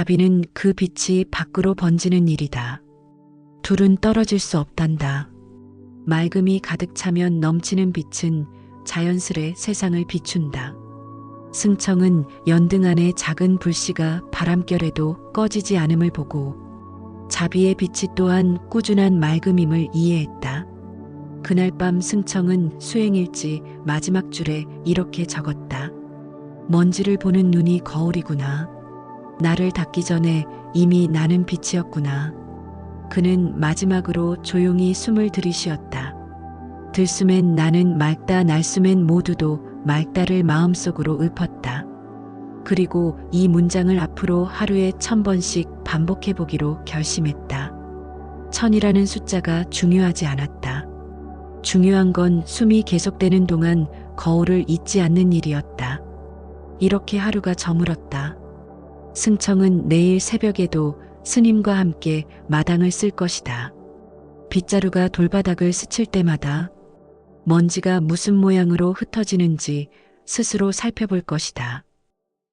자비는 그 빛이 밖으로 번지는 일이다. 둘은 떨어질 수 없단다. 맑음이 가득 차면 넘치는 빛은 자연스레 세상을 비춘다. 승청은 연등 안에 작은 불씨가 바람결에도 꺼지지 않음을 보고 자비의 빛이 또한 꾸준한 맑음임을 이해했다. 그날 밤 승청은 수행일지 마지막 줄에 이렇게 적었다. 먼지를 보는 눈이 거울이구나. 나를 닫기 전에 이미 나는 빛이었구나. 그는 마지막으로 조용히 숨을 들이쉬었다. 들숨엔 나는 맑다 날숨엔 모두도 맑다를 마음속으로 읊었다. 그리고 이 문장을 앞으로 하루에 천 번씩 반복해 보기로 결심했다. 천이라는 숫자가 중요하지 않았다. 중요한 건 숨이 계속되는 동안 거울을 잊지 않는 일이었다. 이렇게 하루가 저물었다. 승청은 내일 새벽에도 스님과 함께 마당을 쓸 것이다. 빗자루가 돌바닥을 스칠 때마다 먼지가 무슨 모양으로 흩어지는지 스스로 살펴볼 것이다.